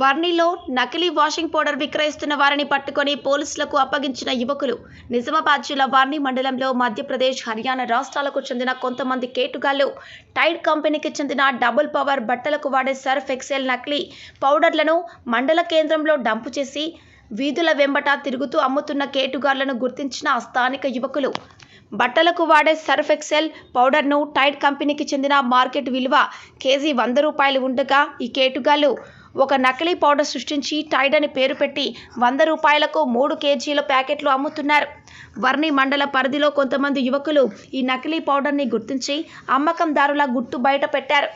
వర్ణిలో నకిలీ washing powder విక్రయిస్తున్న వారిని పట్టుకొని పోలీసులకు అప్పగించిన యువకులు నిజామాబాద్ జిల్లా వర్ణి మండలంలో మధ్యప్రదేశ్ హర్యానా రాష్ట్రాలకు చెందిన కొంతమంది కేటుగాళ్ళు టైడ్ కంపెనీకి చెందిన డబుల్ పవర్ బట్టలకు వాడే సర్ఫ్ ఎక్సెల్ నకిలీ పౌడర్లను మండల కేంద్రంలో డంపు చేసి వీధుల వెంబట తిరుగుతూ అమ్ముతున్న కేటుగాళ్ళను గుర్తించిన స్థానిక యువకులు. బట్టలకు వాడే సర్ఫ్ ఎక్సెల్ పౌడర్ను టైడ్ కంపెనీకి చెందిన మార్కెట్ విలువ కేజీ వంద రూపాయలు ఉండగా ఈ కేటుగాళ్ళు ఒక నకిలీ పౌడర్ సృష్టించి టైడ్ అని పేరు పెట్టి వంద రూపాయలకు మూడు కేజీల ప్యాకెట్లు అమ్ముతున్నారు. వర్ణి మండల పరిధిలో కొంతమంది యువకులు ఈ నకిలీ పౌడర్ని గుర్తించి అమ్మకందారుల గుట్టు బయట పెట్టారు.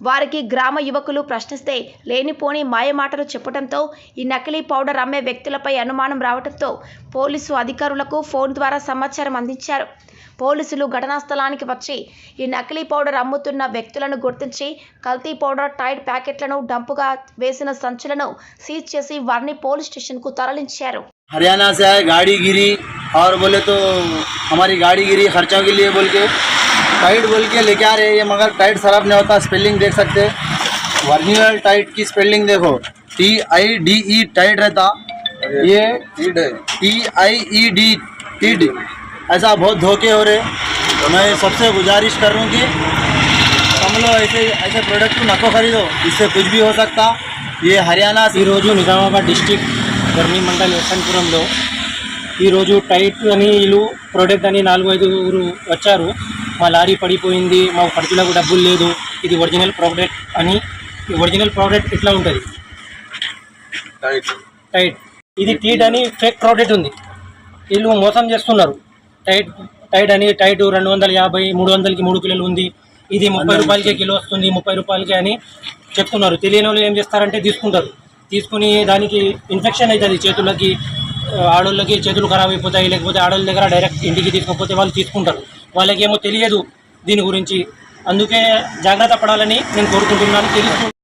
వారికి గ్రామ యువకులు ప్రశ్నిస్తే లేనిపోని మాయమాటలు చెప్పడంతో ఈ నకిలీ పౌడర్ అమ్మే వ్యక్తులపై అనుమానం రావడంతో పోలీసు అధికారులకు ఫోన్ ద్వారా సమాచారం అందించారు పోలీసులు ఘటనా స్థలానికి వచ్చి ఈ నకిలీ పౌడర్ అమ్ముతున్న వ్యక్తులను గుర్తించి కల్తీ పౌడర్ టైడ్ ప్యాకెట్లను డంపుగా వేసిన సంచులను సీజ్ చేసి వర్ణి పోలీస్ స్టేషన్కు తరలించారు हरियाणा से आए गाड़ी गिरी और बोले तो हमारी गाड़ी गिरी खर्चों के लिए बोल के टाइट बोल के लेके आ रहे हैं ये मगर टाइट सरफ नहीं होता स्पेलिंग देख सकते वर्नियल टाइट की स्पेलिंग देखो। T I D E tight रहता। ये T I E D T D ऐसा बहुत धोखे हो रहे तो मैं सबसे गुजारिश कर कि हम लोग ऐसे ऐसे प्रोडक्ट को नको खरीदो। इससे कुछ भी हो सकता। ये हरियाणा सिरोजू निजामाबाद डिस्ट्रिक्ट गर्मी मंडल यशनपुरम लोग ఈరోజు టైట్ అని వీళ్ళు ప్రోడక్ట్ అని నాలుగు ఐదుగురు వచ్చారు. మా లారీ పడిపోయింది మా ఖర్చులకు డబ్బులు లేదు. ఇది ఒరిజినల్ ప్రోడక్ట్ అని ఈ ఒరిజినల్ ప్రోడక్ట్ ఇట్లా ఉంటుంది? టైట్ ఇది టీట్ అని ఫేక్ ప్రోడక్ట్ ఉంది. వీళ్ళు మోసం చేస్తున్నారు. టైట్ టైట్ అని టైట్ రెండు వందల యాభై మూడు వందలకి మూడు కిలోలు ఉంది. ఇది ముప్పై రూపాయలకే కిలో వస్తుంది ముప్పై రూపాయలకి అని చెప్తున్నారు. తెలియని వాళ్ళు ఏం చేస్తారంటే తీసుకుంటారు. తీసుకుని దానికి ఇన్ఫెక్షన్ అవుతుంది చేతులకి. ఆడోళ్ళకి చేతులు ఖరాబ్ అయిపోతాయి లేకపోతే ఆడోళ్ళ దగ్గర డైరెక్ట్ ఇంటికి తీసుకపోతే వాళ్ళు తీసుకుంటారు. వాళ్ళకి ఏమో తెలియదు దీని గురించి. అందుకే జాగ్రత్త పడాలని నేను కోరుకుంటున్నాను. తెలుసు